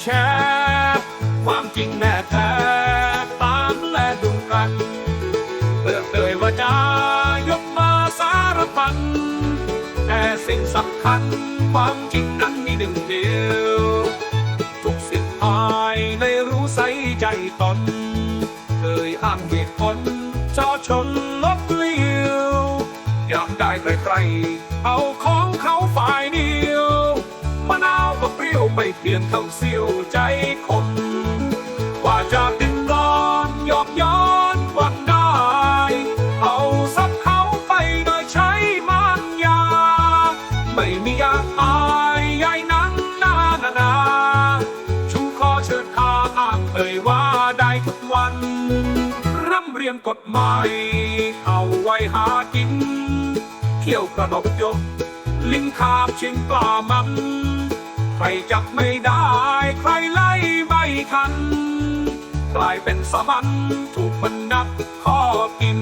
แชร์ความจริงแม่แท้ตามและดุกันเปิดเผยว่าจะยกมาสารพันแต่สิ่งสำคัญความจริงนั้นมีหนึ่งเดียว ทุกสิ่งภายในรู้ใส่ใจตนเคยอ้างเหตุผลชอชนลบเลี้ยวอยากได้ใครๆเอาของเขาไป ยวไม่เปลี่ยนเท่าเสียวใจคน ว่าจะติดร้อนหยอกย้อนหวังได้ เอาสักเขาไปโดยใช้มันยา ไม่มีอยากอายใหญ่นั้นนานานาชูคอเชิดทาอ้างเอ่ยว่าได้ทุกวันร่ำเรียนกฎหมายเอาไว้หากินเที่ยวกระดกยก ลิงคาบชิงปลามัน ใครจับไม่ได้ ใครไล่ไม่ทัน กลายเป็นสมันถูกมันนับข้อกิน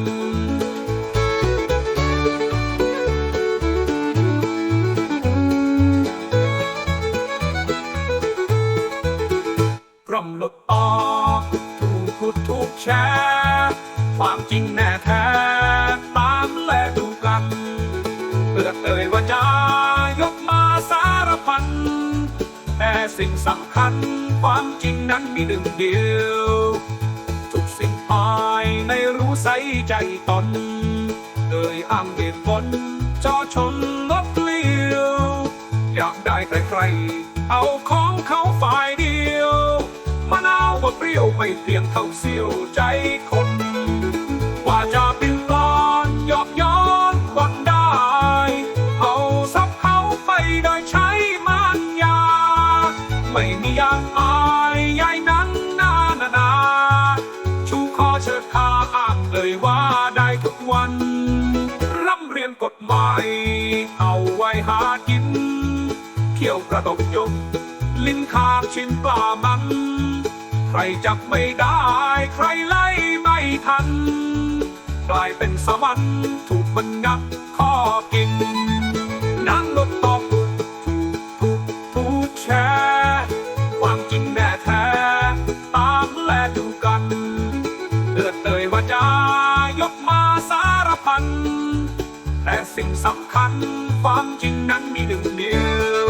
กล่อมลดออกถูกพูดถูกแชร์ความจริงแน่แท้ ตามและดูกันเปิดเอ่ยว่าจะ แต่สิ่งสำคัญ ความจริงนั้นมีหนึ่งเดียว ทุกสิ่งภายในรู้ใสใจตนเอ่ยอ้างเหตุผลจอชนลบเลี้ยว อยากได้ใครๆ เอาของเขาฝ่ายเดียวมะนาวก็เปรี้ยวไม่เพียงเท่าเสี้ยวใจคน ไม่มีอยางอายใหญ่นั้นนานานาชูคอเชิดขาอ้างเลยว่าได้ทุกวันร่ำเรียนกฎหมายเอาไว้หากินเที่ยวกระดกยกลิ้นคาบชิ้นปลามัน ใครจับไม่ได้ ใครไล่ไม่ทัน กลายเป็นสมันถูก สิ่งสำคัญ ความจริงนั้นมีหนึ่งเดียว